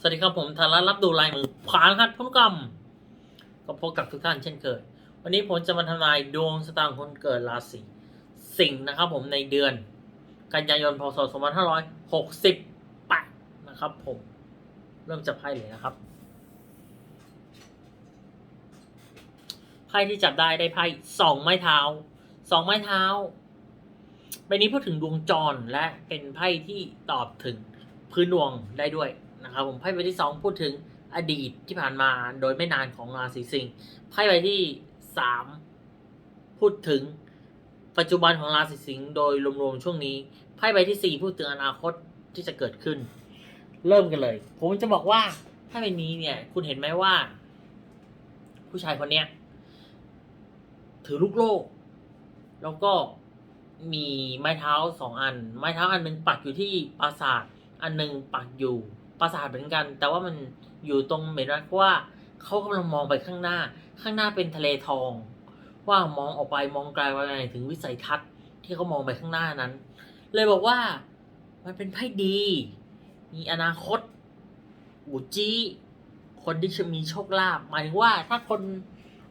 สวัสดีครับผมธารารับดูลายมือผานหัดพุนกรรมก็พบกับทุกท่านเช่นเคย วันนี้ผมจะมาทำนายดวงสตางค์คนเกิดราศีสิงห์นะครับผมในเดือน กันยายนพศ2568นะครับผมเริ่มจากไพ่เลยนะครับไพ่ที่จับได้ได้ไพ่สองไม้เท้าสองไม้เท้าใบนี้พูดถึงดวงจรและเป็นไพ่ที่ตอบถึงพื้นดวงได้ด้วย นะครับผมไพ่ใบที่สองพูดถึงอดีตที่ผ่านมาโดยไม่นานของราศีสิงห์ไพ่ใบที่สามพูดถึงปัจจุบันของราศีสิงห์โดยรวมๆช่วงนี้ไพ่ใบที่สี่พูดถึงอนาคตที่จะเกิดขึ้น เริ่มกันเลย ผมจะบอกว่าไพ่ใบนี้เนี่ย คุณเห็นไหมว่า ผู้ชายคนเนี้ยถือลูกโลก แล้วก็มีไม้เท้าสองอัน ไม้เท้าอันหนึงปักอยู่ที่ปราสาท อันหนึงปักอยู่ ปราสาทเหมือนกัน แต่ว่ามันอยู่ตรงเหมือนว่าเขากำลังมองไปข้างหน้า ข้างหน้าเป็นทะเลทอง ว่ามองออกไปมองไกลไปถึงวิสัยทัศน์ที่เขามองไปข้างหน้านั้น เลยบอกว่ามันเป็นไพ่ดี มีอนาคตอูจีคนที่จะมีโชคลาภหมายถึงว่าถ้าคน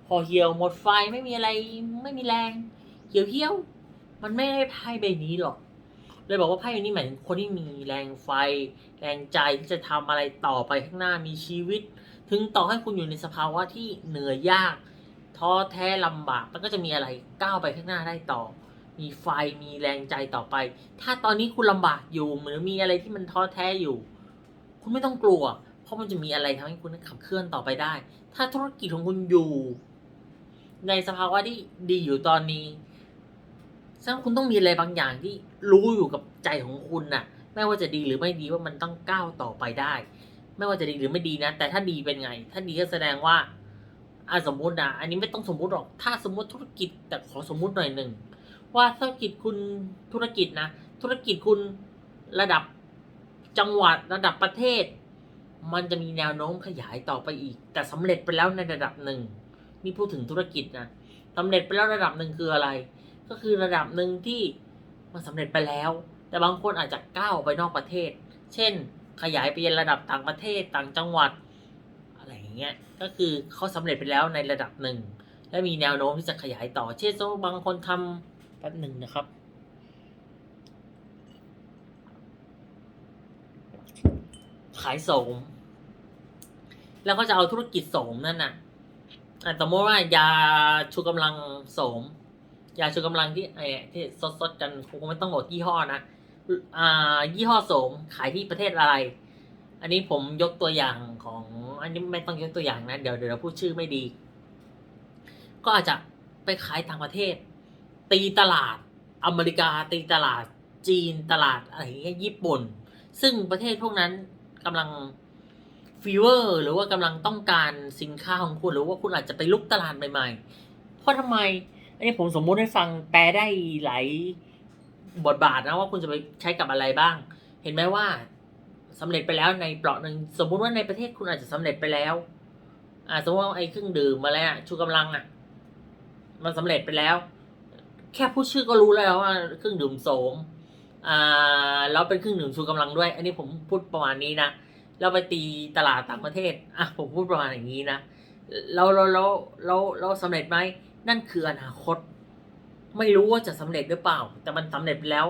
พอเหี่ยวหมดไฟไม่มีอะไรไม่มีแรง เหี่ยวเหี่ยวมันไม่ได้ไพ่ใบนี้หรอก เลยบอกว่าไพ่นี้หมายถึงคนที่มีแรงไฟ แรงใจที่จะทำอะไรต่อไปข้างหน้ามีชีวิต ถึงต่อให้คุณอยู่ในสภาวะที่เหนื่อยยากท้อแท้ลำบากมันก็จะมีอะไรก้าวไปข้างหน้าได้ต่อ มีไฟมีแรงใจต่อไป ถ้าตอนนี้คุณลำบากอยู่หรือมีอะไรที่มันท้อแท้อยู่ คุณไม่ต้องกลัว เพราะมันจะมีอะไรทำให้คุณขับเคลื่อนต่อไปได้ ถ้าธุรกิจของคุณอยู่ ในสภาวะที่ดีอยู่ตอนนี้ แสดงว่าคุณต้องมีอะไรบางอย่างที่รู้อยู่กับใจของคุณน่ะ ไม่ว่าจะดีหรือไม่ดีว่ามันต้องก้าวต่อไปได้ ไม่ว่าจะดีหรือไม่ดีนะ แต่ถ้าดีเป็นไง ถ้าดีก็แสดงว่าอะสมมุตินะอันนี้ไม่ต้องสมมุติหรอก ถ้าสมมุติธุรกิจแต่ขอสมมุติหน่อยหนึ่งว่าธุรกิจคุณธุรกิจนะ ธุรกิจคุณระดับจังหวัดระดับประเทศ มันจะมีแนวโน้มขยายต่อไปอีก แต่สำเร็จไปแล้วในระดับหนึ่งนี่พูดถึงธุรกิจนะสำเร็จไปแล้วระดับหนึ่งคืออะไร ก็คือระดับหนึ่งที่มันสำเร็จไปแล้ว แต่บางคนอาจจะก้าวไปนอกประเทศ เช่น ขยายไปยังระดับต่างประเทศต่างจังหวัด อะไรอย่างเงี้ยก็คือเขาสำเร็จไปแล้วในระดับหนึ่ง และมีแนวโน้มที่จะขยายต่อ เช่นสมมติบางคนทำแป๊บหนึ่งนะครับขายโสม แล้วก็จะเอาธุรกิจโสมนั่นน่ะอะสมมติว่ายาชูกำลังโสม ยาชูกำลังที่ไอ้ที่สดๆกันคงไม่ต้องบอกยี่ห้อนะอ่ายี่ห้อโสมขายที่ประเทศอะไร อันนี้ผมยกตัวอย่างของอันนี้ไม่ต้องยกตัวอย่างนะเดี๋ยวเดี๋ยวเราพูดชื่อไม่ดี ก็อาจจะไปขายต่างประเทศ ตีตลาดอเมริกาตีตลาดจีนตลาดอะไรอย่างเงี้ยญี่ปุ่น ซึ่งประเทศพวกนั้นกำลังฟีเวอร์หรือว่ากำลังต้องการสินค้าของคุณหรือว่าคุณอาจจะไปลุกตลาดใหม่ๆ เพราะทำไม อันนี้ผมสมมุติให้ฟังแปลได้หลายบทบาทนะว่าคุณจะไปใช้กับอะไรบ้าง เห็นไหมว่าสำเร็จไปแล้วในเปราะหนึ่งสมมุติว่าในประเทศคุณอาจจะสำเร็จไปแล้วอ่าสมมติว่าไอ้เครื่องดื่มมาแล้วชูกำลังอะ มันสำเร็จไปแล้ว แค่พูดชื่อก็รู้แล้วว่าเครื่องดื่มโสมอ่าแล้วเป็นเครื่องดื่มชูกำลังด้วย อันนี้ผมพูดประมาณนี้นะแล้วไปตีตลาดต่างประเทศอะผมพูดประมาณอย่างนี้นะแล้วแล้วแล้วแล้วแล้วสำเร็จไหม นั่นคืออนาคต ไม่รู้ว่าจะสำเร็จหรือเปล่า แต่มันสำเร็จแล้ว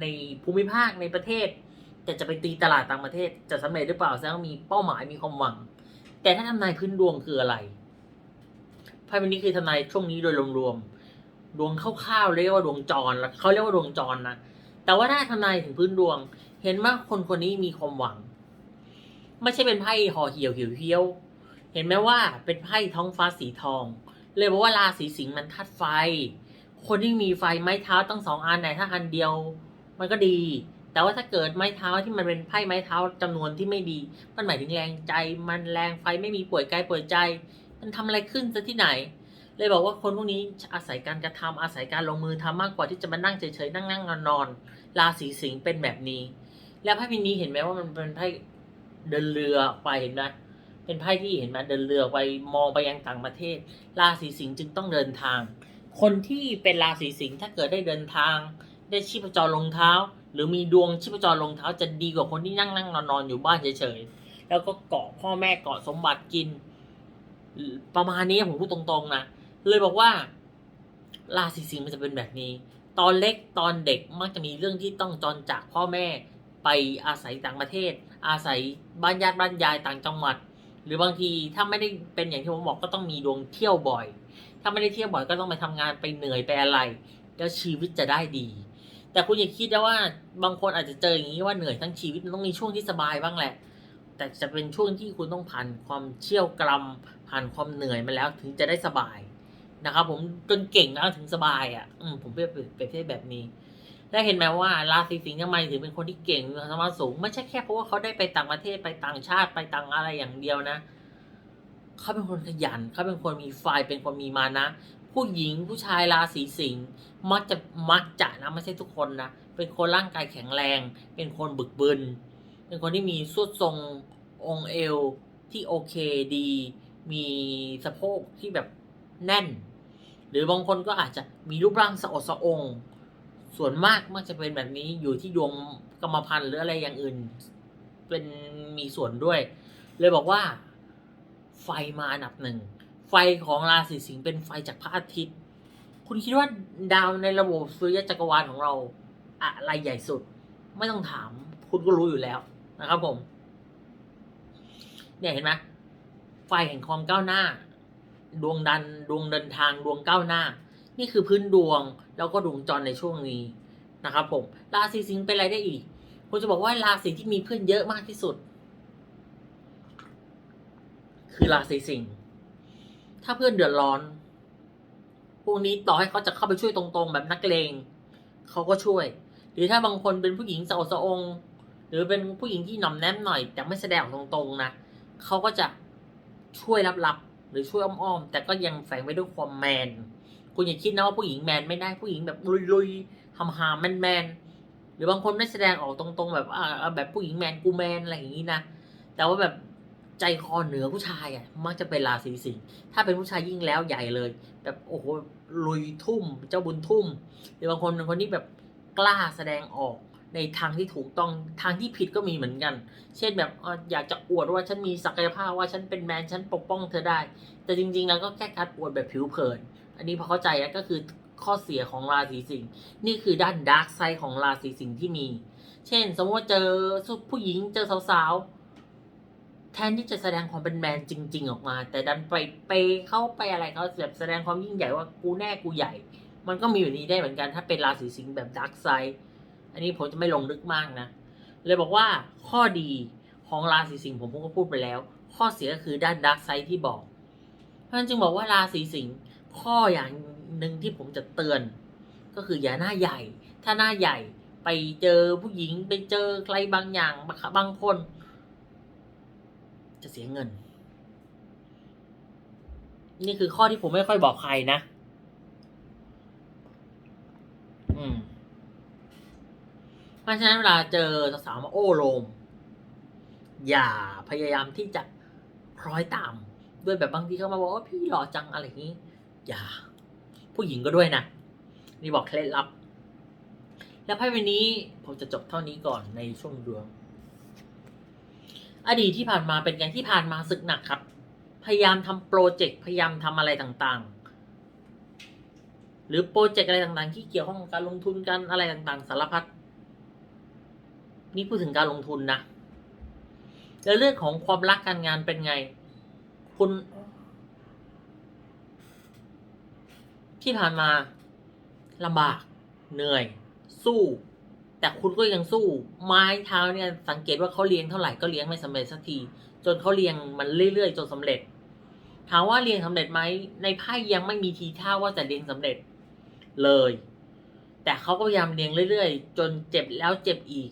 ในภูมิภาคในประเทศ แต่จะไปตีตลาดต่างประเทศ จะสำเร็จหรือเปล่าแสดงว่ามีเป้าหมายมีความหวัง แต่ถ้าทำนายพื้นดวงคืออะไรไพ่ใบนี้คือทำนายช่วงนี้โดยรวมๆดวงคร่าวๆเรียกว่าดวงจรเขาเรียกว่าดวงจรนะแต่ว่าถ้าทำนายถึงพื้นดวง เห็นว่าคนคนนี้มีความหวัง ไม่ใช่เป็นไพ่ห่อเหี่ยวเหี่ยวเหี่ยวเห็นไหมว่าเป็นไพ่ท้องฟ้าสีทอง เลยบอกว่าราศีสิงห์มันทัดไฟ คนที่มีไฟไม้เท้าตั้งสองอันไหนถ้าอันเดียว มันก็ดี แต่ว่าถ้าเกิดไม้เท้าที่มันเป็นไพ่ไม้เท้าจำนวนที่ไม่ดี มันหมายถึงแรงใจ มันแรงไฟไม่มีป่วยกายป่วยใจ มันทำอะไรขึ้นซะที่ไหน เลยบอกว่าคนพวกนี้อาศัยการกระทำอาศัยการลงมือทำมากกว่าที่จะมานั่งเฉยๆนั่งนั่งนอนนอนๆราศีสิงห์เป็นแบบนี้ แล้วไพ่ใบนี้เห็นไหมว่ามันเป็นไพ่เดินเรือไปเห็นไหม เป็นไพ่ที่เห็นไหมเดินเรือไปมองไปยังต่างประเทศ ราศีสิงห์จึงต้องเดินทาง คนที่เป็นราศีสิงห์ถ้าเกิดได้เดินทาง ได้ชีพจรลงเท้า หรือมีดวงชีพจรลงเท้าจะดีกว่าคนที่นั่งนั่งนอนนอนอยู่บ้านเฉยๆแล้วก็เกาะพ่อแม่เกาะสมบัติกิน ประมาณนี้ผมพูดตรงๆนะเลยบอกว่าราศีสิงห์มันจะเป็นแบบนี้ ตอนเล็กตอนเด็กมักจะมีเรื่องที่ต้องจรจากพ่อแม่ไปอาศัยต่างประเทศ อาศัยบ้านญาติบ้านยายต่างจังหวัด หรือบางทีถ้าไม่ได้เป็นอย่างที่ผมบอกก็ต้องมีดวงเที่ยวบ่อย ถ้าไม่ได้เที่ยวบ่อยก็ต้องไปทำงานไปเหนื่อยไปอะไร แล้วชีวิตจะได้ดี แต่คุณอย่าคิดนะว่าบางคนอาจจะเจออย่างนี้ว่าเหนื่อยทั้งชีวิตมันต้องมีช่วงที่สบายบ้างแหละ แต่จะเป็นช่วงที่คุณต้องผ่านความเชี่ยวกรำผ่านความเหนื่อยมาแล้วถึงจะได้สบายนะครับผมจนเก่งแล้วถึงสบายอะ อืมผมเปรียบเปรียบเทียบแบบนี้ ได้เห็นไหมว่าราศีสิงห์ทำไมถึงเป็นคนที่เก่งมีความสามารถสูงไม่ใช่แค่เพราะว่าเขาได้ไปต่างประเทศไปต่างชาติไปต่างอะไรอย่างเดียวนะ เขาเป็นคนขยันเขาเป็นคนมีไฟเป็นคนมีมานะ ผู้หญิงผู้ชายราศีสิงห์มักจะมักจะนะไม่ใช่ทุกคนนะเป็นคนร่างกายแข็งแรง เป็นคนบึกบึนเป็นคนที่มีสุดทรงองเอวที่โอเคดี มีสะโพกที่แบบแน่น หรือบางคนก็อาจจะมีรูปร่างสะอดสะอง ส่วนมากมักจะเป็นแบบนี้อยู่ที่ดวงกรรมพันธุ์หรืออะไรอย่างอื่น เป็นมีส่วนด้วย เลยบอกว่า ไฟมาอันดับหนึ่ง ไฟของราศีสิงห์เป็นไฟจากพระอาทิตย์ คุณคิดว่าดาวในระบบสุริยะจักรวาลของเรา อะไรใหญ่สุด ไม่ต้องถาม คุณก็รู้อยู่แล้วนะครับผม เนี่ยเห็นไหมไฟแห่งความก้าวหน้า ดวงดันดวงเดินทางดวงก้าวหน้า นี่คือพื้นดวงแล้วก็ดวงจรในช่วงนี้นะครับผมราศีสิงห์เป็นอะไรได้อีกผมจะบอกว่าราศีที่มีเพื่อนเยอะมากที่สุด คือราศีสิงห์ถ้าเพื่อนเดือดร้อนพวกนี้ต่อให้เขาจะเข้าไปช่วยตรงๆ แบบนักเลงเขาก็ช่วย หรือถ้าบางคนเป็นผู้หญิงสาวสะองหรือเป็นผู้หญิงที่หน่อมแนมหน่อยแต่ไม่แสดงตรงๆนะเขาก็จะช่วยลับๆหรือช่วยอ้อมๆแต่ก็ยังแฝงไว้ด้วยความแมน คุณอย่าคิดนะว่าผู้หญิงแมนไม่ได้ผู้หญิงแบบลุยๆหำๆแมนๆหรือบางคนไม่แสดงออกตรงๆ แบบอ่าแบบผู้หญิงแมนกูแมนอะไรอย่างนี้นะแต่ว่าแบบใจคอเหนือผู้ชายอะมักจะเป็นราศีสิงห์ถ้าเป็นผู้ชายยิ่งแล้วใหญ่เลย แบบโอ้โหลุยทุ่ม เจ้าบุญทุ่ม หรือบางคนเป็นคนที่แบบกล้าแสดงออกในทางที่ถูกต้องทางที่ผิดก็มีเหมือนกัน เช่นแบบเอ่ออยากจะอวดว่าฉันมีศักยภาพว่าฉันเป็นแมนฉันปกป้องเธอได้ แต่จริงๆแล้วก็แค่การอวดแบบผิวเผิน อันนี้พอเข้าใจแล้วก็คือข้อเสียของราศีสิงห์นี่คือด้านดาร์กไซด์ของราศีสิงห์ที่มี เช่น สมมติว่าเจอผู้หญิงเจอสาวๆ แทนที่จะแสดงความเป็นแมนจริง ๆ ออกมา แต่ดันไปไปเข้าไปอะไรเขาแบบแสดงความยิ่งใหญ่ว่ากูแน่กูใหญ่ มันก็มีอยู่นี้ได้เหมือนกันถ้าเป็นราศีสิงห์แบบดาร์กไซด์อันนี้ผมจะไม่ลงลึกมากนะ เลยบอกว่าข้อดีของราศีสิงห์ผมก็พูดไปแล้ว ข้อเสียก็คือด้านดาร์กไซด์ที่บอกเพราะฉะนั้นจึงบอกว่าราศีสิงห์ ข้ออย่างหนึ่งที่ผมจะเตือน ก็คืออย่าหน้าใหญ่ ถ้าหน้าใหญ่ไปเจอผู้หญิงไปเจอใครบางอย่างบางคน จะเสียเงิน นี่คือข้อที่ผมไม่ค่อยบอกใครนะ อืมเพราะฉะนั้นเวลาเจอสาวมาโอ้โลม อย่าพยายามที่จะคล้อยตาม ด้วยแบบบางทีเขามาบอกว่าพี่หล่อจังอะไรอย่างนี้ อย่า ผู้หญิงก็ด้วยนะ นี่บอกเคล็ดลับ แล้วไพ่ใบนี้ผมจะจบเท่านี้ก่อนในช่วงดวง อดีตที่ผ่านมาเป็นไงที่ผ่านมาศึกหนักครับ พยายามทำโปรเจกต์พยายามทำอะไรต่างๆ หรือโปรเจกต์อะไรต่างๆ ที่เกี่ยวข้องกับการลงทุนกันอะไรต่างๆ สารพัดนี่พูดถึงการลงทุนนะแล้วเรื่องของความรักการงานเป็นไง คุณ ที่ผ่านมาลำบากเหนื่อย สู้ แต่คุณก็ยังสู้ ไม้เท้าเนี่ยสังเกตว่าเขาเลี้ยงเท่าไหร่ก็เลี้ยงไม่สำเร็จสักที จนเขาเลี้ยงมันเรื่อยๆ จนสำเร็จ ถามว่าเลี้ยงสำเร็จไหมในไพ่ยังไม่มีทีท่าว่าจะเลี้ยงสำเร็จเลย แต่เขาก็พยายามเลี้ยงเรื่อยๆ จนเจ็บแล้วเจ็บอีก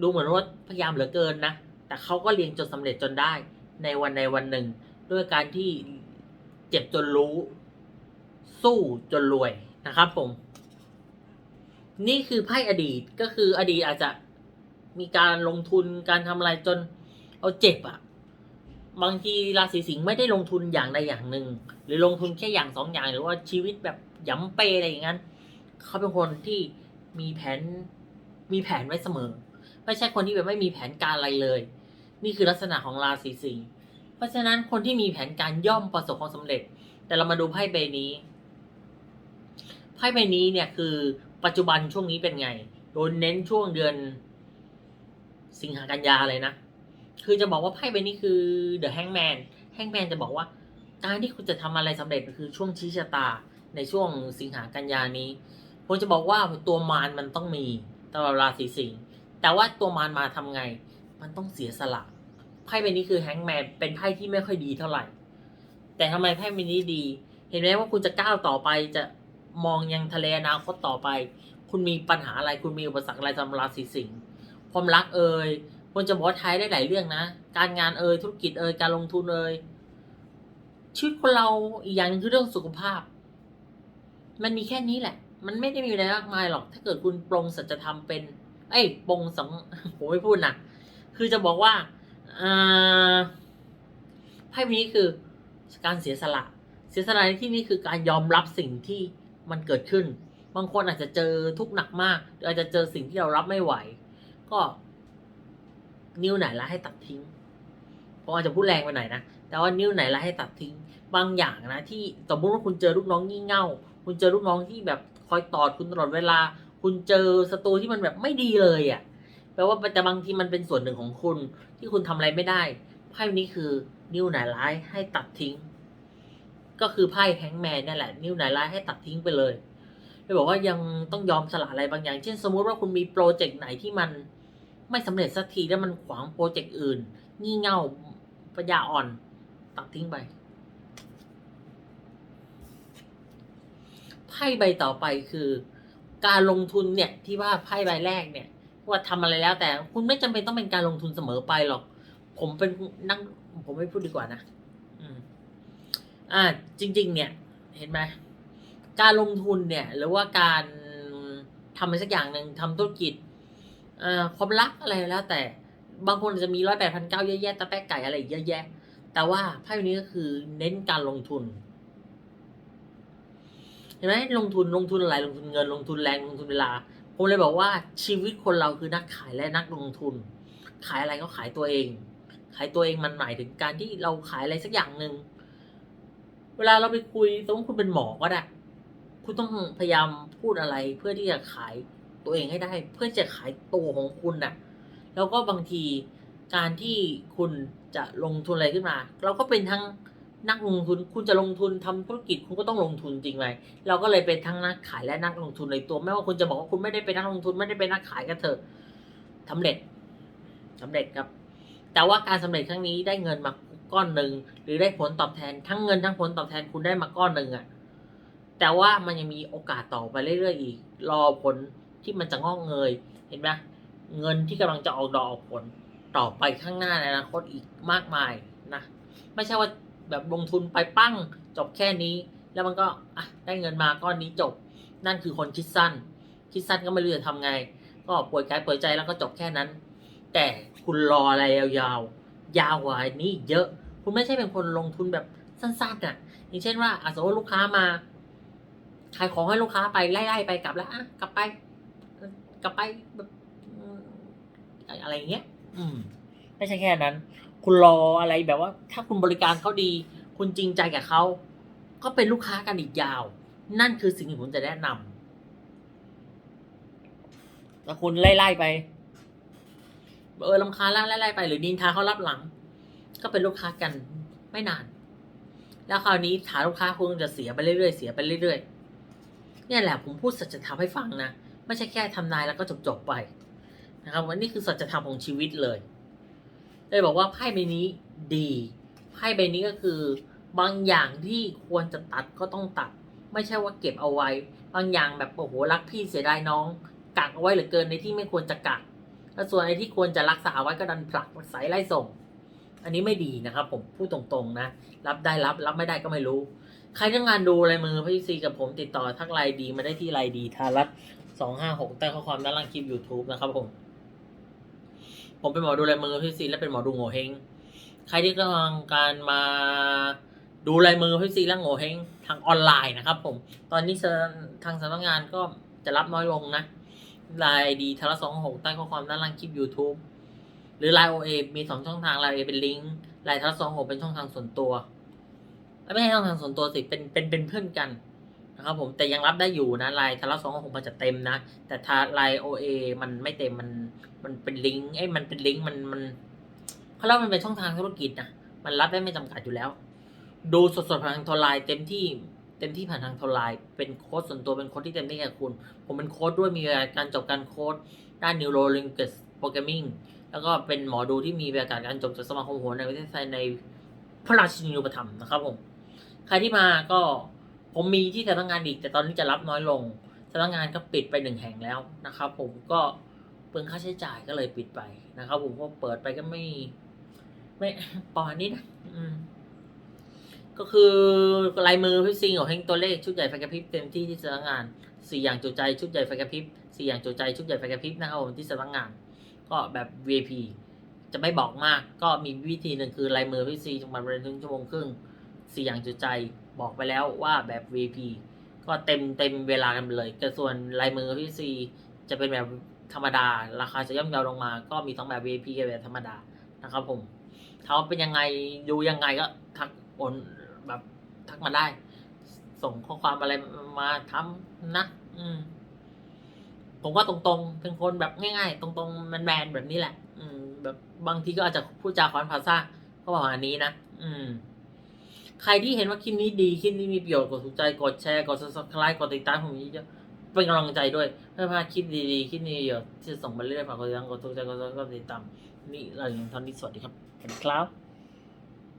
ดูเหมือนว่าพยายามเหลือเกินนะแต่เขาก็เลี้ยงจนสำเร็จจนได้ ในวันในวันหนึ่ง ด้วยการที่เจ็บจนรู้ สู้จนรวยนะครับผม นี่คือไพ่อดีตก็คืออดีตอาจจะมีการลงทุนการทำอะไรจนเอาเจ็บอะบางทีราศีสิงห์ไม่ได้ลงทุนอย่างใดอย่างหนึ่ง หรือลงทุนแค่อย่างสองอย่าง หรือว่าชีวิตแบบย้ำเปอะไรอย่างนั้นเขาเป็นคนที่มีแผนมีแผนไว้เสมอ ไม่ใช่คนที่แบบไม่มีแผนการอะไรเลย นี่คือลักษณะของราศีสิงห์เพราะฉะนั้นคนที่มีแผนการย่อมประสบความสำเร็จ แต่เรามาดูไพ่ใบนี้ พ่ใบนี้เนี่ยคือปัจจุบันช่วงนี้เป็นไง โดยเน้นช่วงเดือนสิงหากันยาเลยนะ คือจะบอกว่าไพ่ใบนี้คือ The Hangman Hangman จะบอกว่า การที่คุณจะทำอะไรสำเร็จคือช่วงชี้ชะตาในช่วงสิงหากันยานี้ผมจะบอกว่าตัวมารมันต้องมีตลอดราศีสิงห์แต่ว่าตัวมารมาทำไง มันต้องเสียสละไพ่ใบนี้คือแฮงแมนเป็นไพ่ที่ไม่ค่อยดีเท่าไหร่ แต่ทำไมไพ่ใบนี้ดี เห็นไหมว่าคุณจะก้าวต่อไปจะ มองยังทะเลอนาคตต่อไป คุณมีปัญหาอะไรคุณมีอุปสรรคอะไรสำหรับราศีสิงห์ความรักเอ่ยควรจะบอกว่าใช้ได้หลายเรื่องนะ การงานเอ่ยธุรกิจเอ่ยการลงทุนเอ่ยชีวิตคนเราอีกอย่างนึงคือเรื่องสุขภาพ มันมีแค่นี้แหละ มันไม่ได้มีอะไรมากมายหรอก ถ้าเกิดคุณปรงสัจธรรมเป็น เอ้ยปรงสังผมไม่พูดนะคือจะบอกว่าอ่าไพ่นี้คือการเสียสละ เสียสละในที่นี้คือการยอมรับสิ่งที่ มันเกิดขึ้น บางคนอาจจะเจอทุกข์หนักมากอาจจะเจอสิ่งที่เรารับไม่ไหว ก็นิ้วไหนละให้ตัดทิ้งเพราะอาจจะพูดแรงไปหน่อยนะ แต่ว่านิ้วไหนละให้ตัดทิ้ง บางอย่างนะที่สมมติว่าคุณเจอลูกน้องงี่เง่า คุณเจอลูกน้องที่แบบคอยตอดคุณตลอดเวลา คุณเจอศัตรูที่มันแบบไม่ดีเลยอะ่ะ แปลว่าแต่บางทีมันเป็นส่วนหนึ่งของคุณที่คุณทำอะไรไม่ได้ไพ่นี้คือนิ้วไหนร้ายให้ตัดทิ้ง ก็คือไพ่แฮงแมนนั่นแหละ นิ้วไหนร้ายให้ตัดทิ้งไปเลยไปบอกว่ายังต้องยอมสละอะไรบางอย่าง เช่นสมมุติว่าคุณมีโปรเจกต์ไหนที่มันไม่สำเร็จสักทีแล้วมันขวางโปรเจกต์อื่น งี่เง่าปัญญาอ่อน ตัดทิ้งไปไพ่ใบต่อไปคือ การลงทุนเนี่ยที่ว่าไพ่ใบแรกเนี่ย ว่าทำอะไรแล้วแต่คุณไม่จำเป็นต้องเป็นการลงทุนเสมอไปหรอก ผมเป็นนั่งผมไม่พูดดีกว่านะ อ่าจริง ๆ เนี่ย เห็นไหมการลงทุนเนี่ย หรือว่าการทำอะไรสักอย่างหนึ่งทำธุรกิจอ่าความรักอะไรแล้ว แต่บางคนจะมีร้อยแปดพันเก้าเยอะแยะตะแป๊กไก่อะไรเยอะแยะ แต่ว่าไพ่ใบนี้ก็คือเน้นการลงทุนเห็นไหมลงทุนลงทุนอะไรลงทุนเงินลงทุนแรงลงทุนเวลาผมเลยบอกว่าชีวิตคนเราคือนักขายและนักลงทุน ขายอะไรก็ขายตัวเอง ขายตัวเองมันหมายถึงการที่เราขายอะไรสักอย่างหนึ่ง เวลาเราไปคุยสมมติคุณเป็นหมอก็ได้คุณต้องพยายามพูดอะไรเพื่อที่จะขายตัวเองให้ได้ เพื่อจะขายตัวของคุณน่ะ แล้วก็บางทีการที่คุณจะลงทุนอะไรขึ้นมา เราก็เป็นทั้งนักลงทุน คุณจะลงทุนทำธุรกิจคุณก็ต้องลงทุนจริงไหมเราก็เลยเป็นทั้งนักขายและนักลงทุนในตัวไม่ว่าคุณจะบอกว่าคุณไม่ได้เป็นนักลงทุนไม่ได้เป็นนักขายก็เถอะสำเร็จสำเร็จครับ แต่ว่าการสำเร็จครั้งนี้ได้เงินมา ก้อนหนึ่งหรือได้ผลตอบแทนทั้งเงินทั้งผลตอบแทนคุณได้มาก้อนหนึ่งอะแต่ว่ามันยังมีโอกาสต่อไปเรื่อยๆอีก รอผลที่มันจะงอกเงยเห็นไหมเงินที่กำลังจะออกดอกออกผลต่อไปข้างหน้าในอนาคตอีกมากมายนะไม่ใช่ว่าแบบลงทุนไปปั้งจบแค่นี้ แล้วมันก็อะได้เงินมาก้อนนี้จบ นั่นคือคนคิดสั้น คิดสั้นก็ไม่รู้จะทำไง ก็ป่วยกายป่วยใจแล้วก็จบแค่นั้น แต่คุณรออะไรยาวๆ ยาวกว่านี้อีกเยอะ คุณไม่ใช่เป็นคนลงทุนแบบสั้นๆอะอย่างเช่นว่าอะสมมติว่าลูกค้ามาขายของให้ลูกค้าไปไล่ๆไปกลับแล้วอะกลับไป กลับไปแบบอืมอะไรอย่างเงี้ย อืม ไม่ใช่แค่นั้น คุณรออะไรแบบว่า ถ้าคุณบริการเขาดี คุณจริงใจกับเขาก็เป็นลูกค้ากันอีกยาว นั่นคือสิ่งที่ผมจะแนะนำแล้วคุณไล่ๆไป เออลำคาญแล้วไล่ไปหรือนินทาเขารับหลัง ก็เป็นลูกค้ากันไม่นาน แล้วคราวนี้ฐานลูกค้าคุณจะเสียไปเรื่อยๆเสียไปเรื่อยๆเนี่ยแหละผมพูดสัจธรรมให้ฟังนะไม่ใช่แค่ทำนายแล้วก็จบๆไปนะครับวันนี้คือสัจธรรมของชีวิตเลยเลยบอกว่าไพ่ใบนี้ดีไพ่ใบนี้ก็คือบางอย่างที่ควรจะตัดก็ต้องตัด ไม่ใช่ว่าเก็บเอาไว้ บางอย่างแบบโอ้โหรักพี่เสียดายน้องกักเอาไว้เหลือเกินในที่ไม่ควรจะกัก แล้วส่วนไอ้ที่ควรจะรักษาไว้ก็ดันผลักใส่ไล่ส่ง อันนี้ไม่ดีนะครับ ผมพูดตรงๆนะ รับได้รับรับไม่ได้ก็ไม่รู้ ใครต้องงานดูลายมือพี่ซีกับผมติดต่อทักไลน์ดีมาได้ที่ไลน์ดีทารัตสองห้าหกใต้ข้อความด้านล่างคลิป YouTube นะครับผม ผมเป็นหมอดูลายมือพี่ซีและเป็นหมอดูโง่เฮงใครที่กำลังการมาดูลายมือพี่ซีและโง่เฮงทางออนไลน์นะครับ ผม ตอนนี้ทางสำนักงานก็จะรับน้อยลงนะ ไลน์ดีทารัตสองหกใต้ข้อความด้านล่างคลิป YouTube หรือ Line OA มีสองช่องทาง Line OA เป็นลิงก์ Line ทัศสองหกเป็นช่องทางส่วนตัวไม่ใช่ช่องทางส่วนตัวสิเป็นเป็นเป็นเพื่อนกันนะครับผมแต่ยังรับได้อยู่นะ Line ทัศสองหกมันจะเต็มนะ แต่ถ้า Line OA มันไม่เต็มมันมันเป็นลิงก์ไอ้ยมันเป็นลิงก์มันมันเขาเรียกว่ามันเป็นช่องทางธุรกิจนะมันรับได้ไม่จำกัดอยู่แล้ว ดูสดๆผ่านทางโทรไลน์เต็มที่ เต็มที่ผ่านทางทรไลน์เป็นโค้ดส่วนตัวเป็นโค้ดที่เต็มที่กับคุณ ผมเป็นโค้ดด้วยมีการจบการโค้ดด้าน Neuro Linguistics Programming แล้วก็เป็นหมอดูที่มีประกาศการจบจากสมาคมโหรในประเทศไทยในพระราชินีนุปถัมภ์นะครับผมใครที่มาก็ผมมีที่สำนักงานอีก แต่ตอนนี้จะรับน้อยลงสำนักงานก็ปิดไปหนึ่งแห่งแล้วนะครับ ผมก็เปลืองค่าใช้จ่ายก็เลยปิดไปนะครับ ผมก็เปิดไปก็ไม่ ไม่ประมาณนี้นะอืม ก็คือลายมือพี่ซิงของเฮงตัวเลขชุดใหญ่ไฟกระพริบเต็มที่ที่สำนักงานสี่อย่างจุใจชุดใหญ่ไฟกระพริบสี่อย่างจุใจชุดใหญ่ไฟกระพริบนะครับผมที่สำนักงาน ก็แบบ VIP จะไม่บอกมากก็มีวิธีหนึ่งคือลายมือพี่ซีจังหวัดบริเวณครึ่งชั่วโมงครึ่งสี่อย่างจุใจบอกไปแล้วว่าแบบ VIP ก็เต็มเต็มเวลากันไปเลยแต่ส่วนลายมือพี่ซีจะเป็นแบบธรรมดา ราคาจะย่อมเยาลงมา ก็มีทั้งแบบ VIP กับแบบธรรมดานะครับผมถามว่าเป็นยังไงดูยังไงก็ทักโอน แบบทักมาได้ ส่งข้อความอะไรมาทำนะ อืม ผมว่าตรงๆเป็นคนแบบง่ายๆ ตรงๆแมนๆแบบนี้แหละ อืม แบบบางทีก็อาจจะพูดจาคอนภาษาก็ประมาณนี้นะอืม ใครที่เห็นว่าคลิปนี้ดีคลิปนี้มีประโยชน์กดถูกใจกดแชร์กด subscribe กดติดตามผมนี้จะเป็นกำลังใจด้วยเพื่อพาคลิปดีๆคลิปนี้เยอะที่ส่งมาเรื่อยๆฝากกดติดตามกดถูกใจกด subscribe กดติดตามนี่เราอย่างท่านี้สวัสดีครับสวัสดีครับ